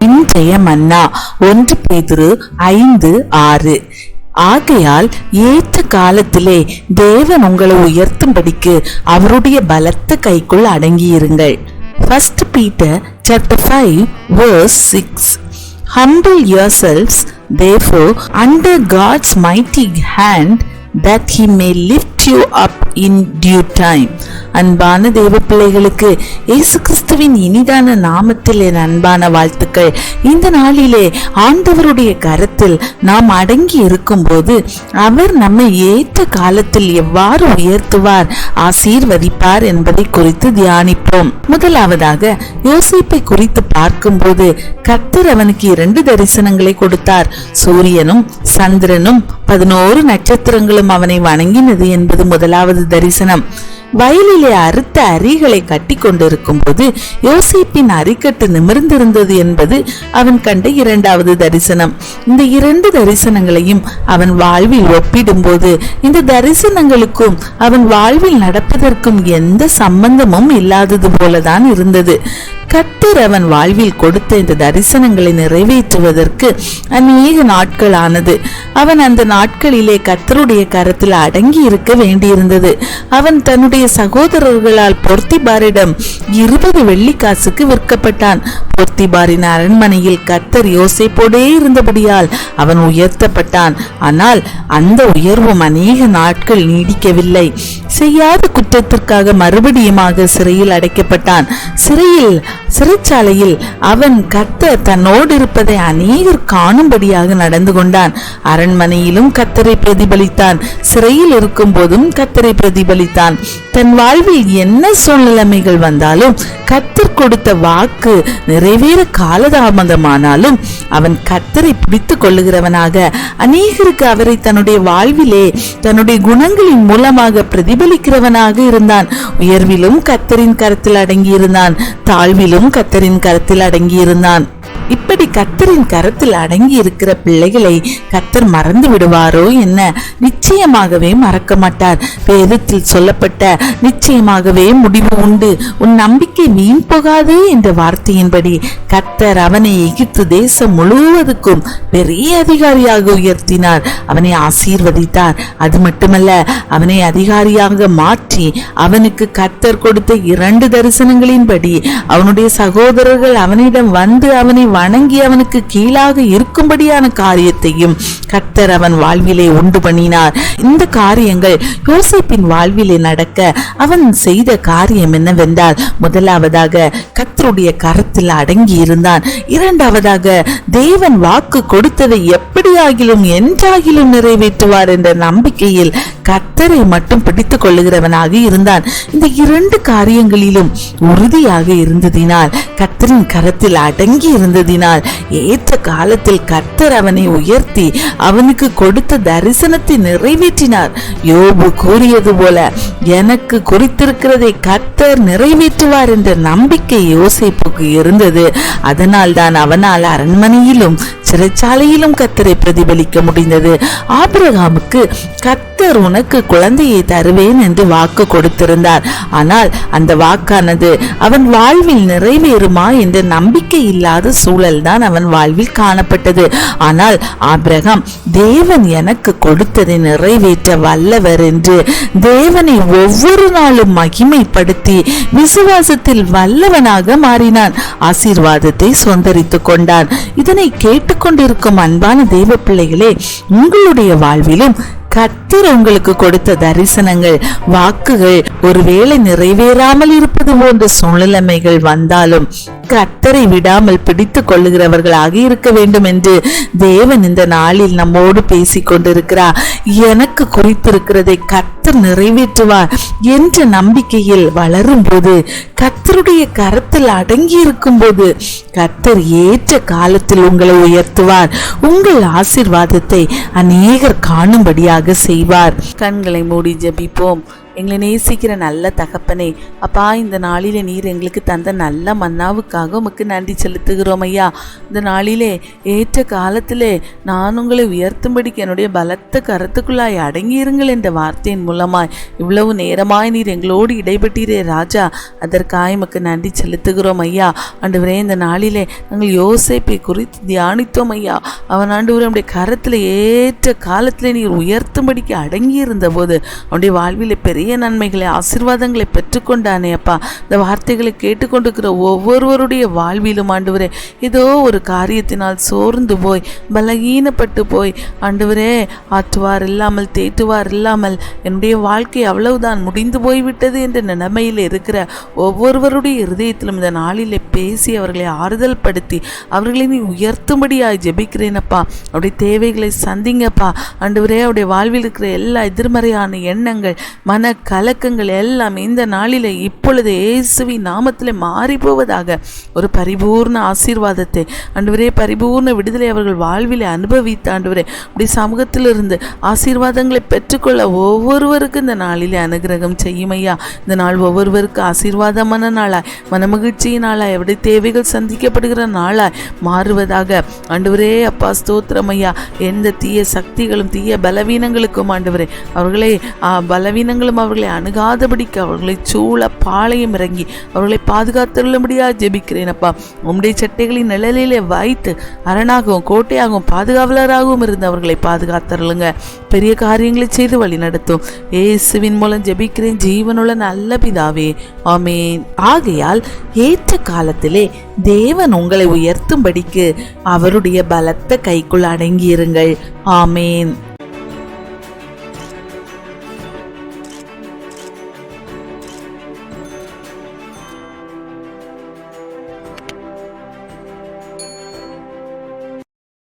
இன்றைய மன்னா. ஒன்று பேதுரு ஐந்து ஆறு. ஆகையால் ஏற்ற காலத்திலே தேவன் உங்களை உயர்த்தும்படிக்கு அவருடைய பலத்த கைக்குள் அடங்கியிருங்கள். First Peter chapter five verse six Humble yourselves, under God's mighty hand that he may lift lift you up in due time. அன்பான தேவ பிள்ளைகளுக்கு இயேசு கிறிஸ்துவின் இனிதான நாமத்தில் என் அன்பான வாழ்த்துக்கள். இந்த நாளிலே ஆண்டவருடைய கரத்தில் நாம் அடங்கி இருக்கும்போது அவர் நம்மை ஏற்ற காலத்தில் எவ்வாறு உயர்த்துவார் ஆசீர்வதிப்பார் என்பதை குறித்து தியானிப்போம். முதலாவதாக யோசிப்பை குறித்து பார்க்கும்போது கத்தர் அவனுக்கு இரண்டு தரிசனங்களை கொடுத்தார். சூரியனும் சந்திரனும் பதினோரு நட்சத்திரங்களும் அவனை வணங்கினது என்பது முதலாவது தரிசனம். வயலிலே அறுத்த அரிகளை கட்டி கொண்டிருக்கும் போது யோசிப்பின் அரிக்கட்டு நிமிர்ந்திருந்தது என்பது அவன் கண்ட இரண்டாவது தரிசனம். இந்த இரண்டு தரிசனங்களையும் அவன் வாழ்வில் ஒப்பிடும்போது இந்த தரிசனங்களுக்கும் அவன் வாழ்வில் நடப்பதற்கும் எந்த சம்பந்தமும் இல்லாதது போலதான் இருந்தது. கத்தர் அவன் வாழ்வில் கொடுத்த இந்த தரிசனங்களை நிறைவேற்றுவதற்கு அநேக நாட்கள் ஆனது அவன் அந்த நாட்களிலே கத்தருடைய கரத்தில் அடங்கி இருக்க வேண்டியிருந்தது. அவன் தன்னுடைய சகோதரர்களால் பொர்த்திபாரிடம் இருபது வெள்ளிக்காசுக்கு விற்கப்பட்டான். பொர்த்திபாரின் அரண்மனையில் கத்தர் யோசைப்போடே இருந்தபடியால் அவன் உயர்த்தப்பட்டான். ஆனால் அந்த உயர்வும் அநேக நாட்கள் நீடிக்கவில்லை. செய்யாத குற்றத்திற்காக மறுபடியுமாக சிறையில் அடைக்கப்பட்டான். சிறையில் சிறைச்சாலையில் அவன் கத்தர் தன்னோடு இருப்பதை அநேகர் காணும்படியாக நடந்து கொண்டான். அரண்மனையிலும் கத்தரை பிரதிபலித்தான். சிறையில் இருக்கும் போதும் கத்தரை பிரதிபலித்தான். தன் வாழ்வில் என்ன சூழ்நிலைமைகள் வந்தாலும் கத்தர் கொடுத்த வாக்கு நிறைவேற காலதாமதமானாலும் அவன் கத்தரை பிடித்துக் கொள்ளுகிறவனாக அநேகருக்கு அவரை தன்னுடைய வாழ்விலே தன்னுடைய குணங்களின் மூலமாக பிரதிபலிக்கிறவனாக இருந்தான். உயர்விலும் கத்தரின் கருத்தில் அடங்கியிருந்தான். தாழ்விலும் கத்தரின் கரத்தில் அடங்கியிருந்தான். இப்படி கத்தரின் கரத்தில் அடங்கி இருக்கிற பிள்ளைகளை கத்தர் மறந்து விடுவாரோ என்ன? நிச்சயமாகவே மறக்க மாட்டார். வேதத்தில் சொல்லப்பட்ட நிச்சயமாகவே முடிவு உண்டு. உன் நம்பிக்கை வீண் போகாது என்ற வார்த்தையின்படி கத்தர் அவனை எகிப்து தேசம் முழுவதுக்கும் பெரிய அதிகாரியாக உயர்த்தினார். அவனை ஆசீர்வதித்தார். அது மட்டுமல்ல அவனை அதிகாரியாக மாற்றி அவனுக்கு கத்தர் கொடுத்த இரண்டு தரிசனங்களின்படி அவனுடைய சகோதரர்கள் அவனிடம் வந்து அவனை வணங்கி அவனுக்கு கீழாக இருக்கும்படியான காரியத்தையும் கர்த்தர் அவன் வாழ்விலே உண்டு பண்ணினார். இந்த காரியங்கள் யோசிப்பின் வாழ்விலே நடக்க அவன் செய்த காரியம் என்னவென்றால் முதலாவதாக கர்த்தருடைய கரத்தில் அடங்கி இருந்தான். இரண்டாவதாக தேவன் வாக்கு கொடுத்ததை எப்படியாகிலும் என்றாகிலும் நிறைவேற்றுவார் என்ற நம்பிக்கையில் கர்த்தரை மட்டும் பிடித்துக் கொள்ளுகிறவனாக இருந்தான். இந்த இரண்டு காரியங்களிலும் உறுதியாக இருந்ததினால் கர்த்தரின் கரத்தில் அடங்கி இருந்தது இருந்ததினால் ஏற்ற காலத்தில் கர்த்தர் அவனை உயர்த்தி அவனுக்கு கொடுத்த தரிசனத்தை நிறைவேற்றினார். யோபு கூறியது போல எனக்கு குறித்திருக்கிறதை கர்த்தர் நிறைவேற்றுவார் என்ற நம்பிக்கை யோசிப்புக்கு இருந்தது. அதனால் தான் அவனால் அரண்மனையிலும் சிறைச்சாலையிலும் கத்தரை பிரதிபலிக்க முடிந்தது. ஆபிரகாமுக்கு கத்தர் உனக்கு குழந்தையை தருவேன் என்று வாக்கு கொடுத்திருந்தார். ஆனால் அந்த வாக்கானது அவன் வாழ்வில் நிறைவேறுமா என்ற நம்பிக்கை இல்லாத சூழல் தான் அவன் வாழ்வில் காணப்பட்டது. ஆனால் ஆபிரகாம் தேவன் எனக்கு கொடுத்ததை நிறைவேற்ற வல்லவர் என்று தேவனை ஒவ்வொரு நாளும் மகிமைப்படுத்தி விசுவாசத்தில் வல்லவனாக மாறினான். ஆசீர்வாதத்தை சொந்தரித்து கொண்டான். இதனை கேட்டு கேட்டுக்கொண்டிருக்கும் அன்பான தெய்வ பிள்ளைகளே உங்களுடைய வாழ்விலும் கத்தர் உங்களுக்கு கொடுத்த தரிசனங்கள் வாக்குகள் ஒருவேளை நிறைவேறாமல் இருப்பது போன்ற சூழ்நிலைமைகள் வந்தாலும் கத்தரை விடாமல் பிடித்து கொள்ளுகிறவர்களாக இருக்க வேண்டும் என்று தேவன் இந்த நாளில் நம்மோடு பேசிக் கொண்டிருக்கிறார். எனக்கு குறித்திருக்கிறதை கத்தர் நிறைவேற்றுவார் என்ற நம்பிக்கையில் வளரும் போது கத்தருடைய கரத்தில் அடங்கி இருக்கும் போது கத்தர் ஏற்ற காலத்தில் உங்களை உயர்த்துவார். உங்கள் ஆசிர்வாதத்தை அநேகர் காணும்படியாக செய்வார். கண்களை மூடி ஜெபிப்போம். எங்களை நேசிக்கிற நல்ல தகப்பனே. அப்பா இந்த நாளிலே நீர் எங்களுக்கு தந்த நல்ல மன்னாவுக்காக உமக்கு நன்றி செலுத்துகிறோம் ஐயா. இந்த நாளிலே ஏற்ற காலத்திலே நான் உங்களை உயர்த்தும்படிக்கு என்னுடைய பலத்த கருத்துக்குள்ளாய் அடங்கியிருங்கள் என்ற வார்த்தையின் மூலமாய் இவ்வளவு நேரமாய் நீர் எங்களோடு இடைபெட்டீரே ராஜா. அதற்காக உமக்கு நன்றி செலுத்துகிறோம் ஐயா. ஆண்டவரே இந்த நாளிலே நாங்கள் யோசிப்பை குறித்து தியானித்தோம் ஐயா. அவன் ஆண்டவரே நம்முடைய கரத்தில் ஏற்ற காலத்தில் நீர் உயர்த்தும்படிக்கு அடங்கியிருந்த போது அவனுடைய வாழ்வில் பெரிய நன்மைகளை ஆசீர்வாதங்களை பெற்றுக்கொண்டானே அப்பா இந்த வார்த்தைகளை கேட்டுக்கொண்டிருக்கிற ஒவ்வொருவருடைய வாழ்விலும் ஆண்டவரே ஏதோ ஒரு காரியத்தினால் சோர்ந்து போய் பலகீனப்பட்டு போய் ஆண்டவரே ஆற்றுவார் இல்லாமல் தேற்றுவார் இல்லாமல் என்னுடைய வாழ்க்கை அவ்வளவுதான் முடிந்து போய்விட்டது என்ற நிலைமையில் இருக்கிற ஒவ்வொருவருடைய இருதயத்திலும் இந்த நாளிலே பேசி அவர்களை ஆறுதல் படுத்தி அவர்களை நீ உயர்த்தும்படியாய் ஜெபிக்கிறேனப்பா. அவருடைய தேவைகளை சந்திங்கப்பா. ஆண்டவரே அவருடைய வாழ்வில் இருக்கிற எல்லா எதிர்மறையான எண்ணங்கள் மன கலக்கங்கள் எல்லாம் இந்த நாளிலே இப்பொழுது இயேசுவி நாமத்தில் மாறி போவதாக ஒரு பரிபூர்ண ஆசீர்வாதத்தை. ஆண்டவரே பரிபூர்ண விடுதலை அவர்கள் வாழ்விலே அனுபவித்த ஆண்டவரே அப்படி சமூகத்திலிருந்து ஆசீர்வாதங்களை பெற்றுக்கொள்ள ஒவ்வொருவருக்கும் இந்த நாளிலே அனுகிரகம் செய்யும் ஐயா இந்த நாள் ஒவ்வொருவருக்கும் ஆசீர்வாதமான நாளாய் மனமகிழ்ச்சியின் நாளாய் எப்படி தேவைகள் சந்திக்கப்படுகிற நாளாய் மாறுவதாக. ஆண்டவரே அப்பா ஸ்தோத்திரம் ஐயா. எந்த தீய சக்திகளும் தீய பலவீனங்களுக்கும் ஆண்டவரே அவர்களே பலவீனங்களும் அவர்களை அணுகாதபடிக்கு அவர்களை சூழ பாளையம் இறங்கி அவர்களை பாதுகாத்துள்ளபடியா ஜெபிக்கிறேன் அப்பா உம்முடைய சட்டைகளின் நிழலிலே வைத்து அரணாகவும் கோட்டையாகவும் பாதுகாவலராகவும் இருந்து அவர்களை பாதுகாத்தருளுங்க. பெரிய காரியங்களை செய்து வழி நடத்தும். இயேசுவின் மூலம் ஜெபிக்கிறேன். ஜீவனுள்ள நல்ல பிதாவே ஆமேன். ஆகையால் ஏற்ற காலத்திலே தேவன் உங்களை உயர்த்தும்படிக்கு அவருடைய பலத்த கைக்குள் அடங்கியிருங்கள். ஆமேன்.